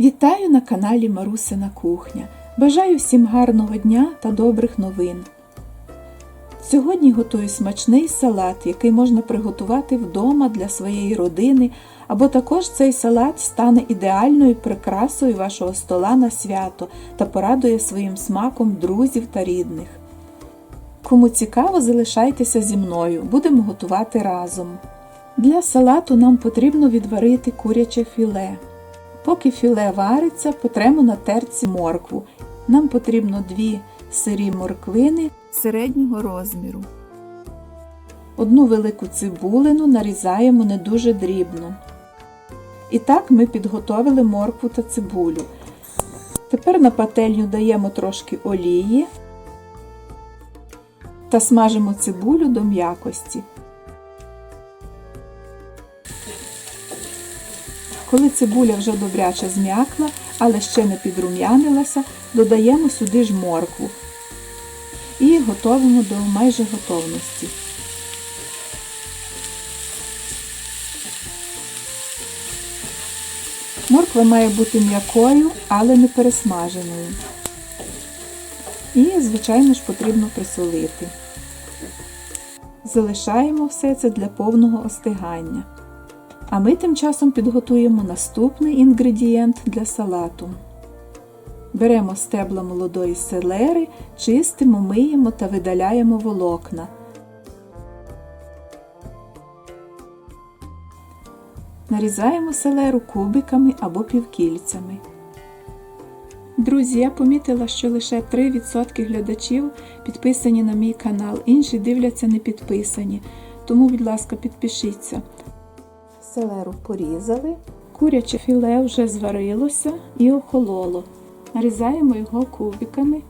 Вітаю на каналі Марусина Кухня. Бажаю всім гарного дня та добрих новин. Сьогодні готую смачний салат, який можна приготувати вдома для своєї родини, або також цей салат стане ідеальною прикрасою вашого стола на свято та порадує своїм смаком друзів та рідних. Кому цікаво, залишайтеся зі мною, будемо готувати разом. Для салату нам потрібно відварити куряче філе. Поки філе вариться, потремо на терці моркву. Нам потрібно дві сирі морквини середнього розміру. Одну велику цибулину нарізаємо не дуже дрібно. І так ми підготовили моркву та цибулю. Тепер на пательню даємо трошки олії та смажимо цибулю до м'якості. Коли цибуля вже добряче зм'якла, але ще не підрум'янилася, додаємо сюди ж моркву і готовимо до майже готовності. Морква має бути м'якою, але не пересмаженою. І, звичайно ж, потрібно присолити. Залишаємо все це для повного остигання. А ми тим часом підготуємо наступний інгредієнт для салату. Беремо стебла молодої селери, чистимо, миємо та видаляємо волокна. Нарізаємо селеру кубиками або півкільцями. Друзі, я помітила, що лише 3% глядачів підписані на мій канал, інші дивляться не підписані. Тому, будь ласка, підпишіться. Селеру порізали, куряче філе вже зварилося і охололо. Нарізаємо його кубиками.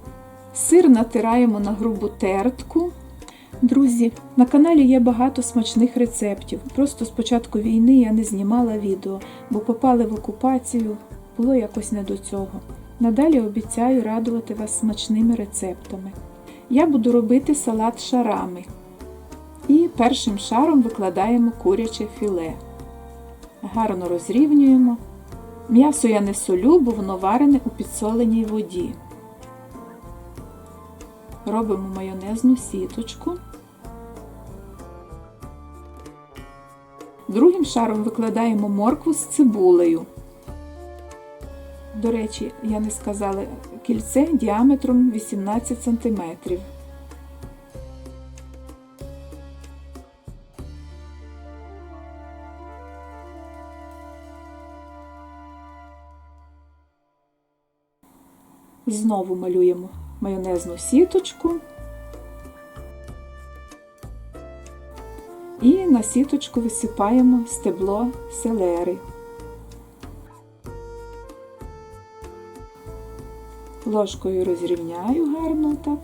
Сир натираємо на грубу тертку. Друзі, на каналі є багато смачних рецептів. Просто з початку війни я не знімала відео, бо попали в окупацію, було якось не до цього. Надалі обіцяю радувати вас смачними рецептами. Я буду робити салат шарами. І першим шаром викладаємо куряче філе. Гарно розрівнюємо. М'ясо я не солю, бо воно варене у підсоленій воді. Робимо майонезну сіточку. Другим шаром викладаємо моркву з цибулею. До речі, я не сказала, кільце діаметром 18 см. Знову малюємо майонезну сіточку. І на сіточку висипаємо стебло селери. Ложкою розрівняю гарно так.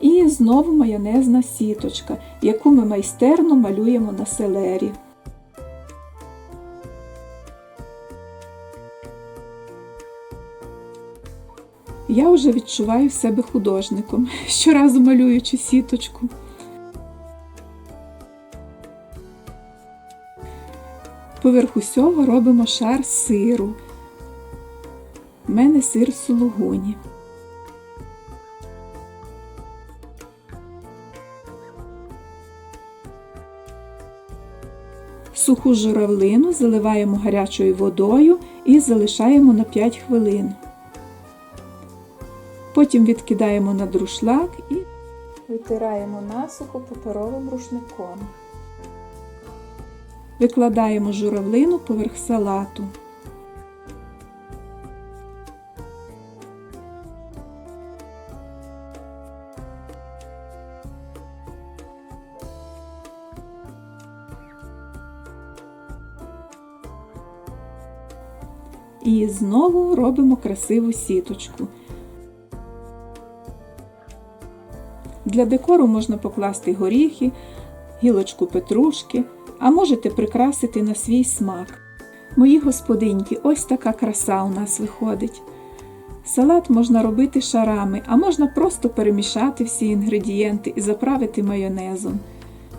І знову майонезна сіточка, яку ми майстерно малюємо на селері. Я вже відчуваю себе художником, щоразу малюючи сіточку. Поверх усього робимо шар сиру. У мене сир сулугуні. Суху журавлину заливаємо гарячою водою і залишаємо на 5 хвилин. Потім відкидаємо на друшлак і витираємо насухо паперовим рушником. Викладаємо журавлину поверх салату. І знову робимо красиву сіточку. Для декору можна покласти горіхи, гілочку петрушки, а можете прикрасити на свій смак. Мої господиньки, ось така краса у нас виходить. Салат можна робити шарами, а можна просто перемішати всі інгредієнти і заправити майонезом.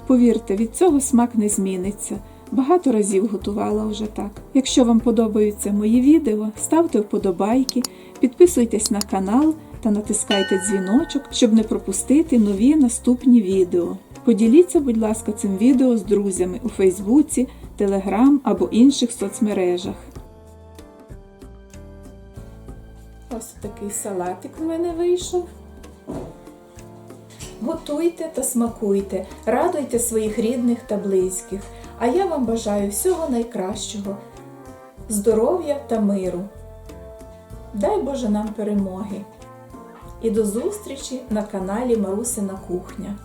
Повірте, від цього смак не зміниться. Багато разів готувала вже так. Якщо вам подобаються мої відео, ставте вподобайки, підписуйтесь на канал та натискайте дзвіночок, щоб не пропустити нові наступні відео. Поділіться, будь ласка, цим відео з друзями у Фейсбуці, Телеграм або інших соцмережах. Ось такий салатик в мене вийшов. Готуйте та смакуйте, радуйте своїх рідних та близьких. А я вам бажаю всього найкращого, здоров'я та миру. Дай Боже нам перемоги. І до зустрічі на каналі Марусина Кухня.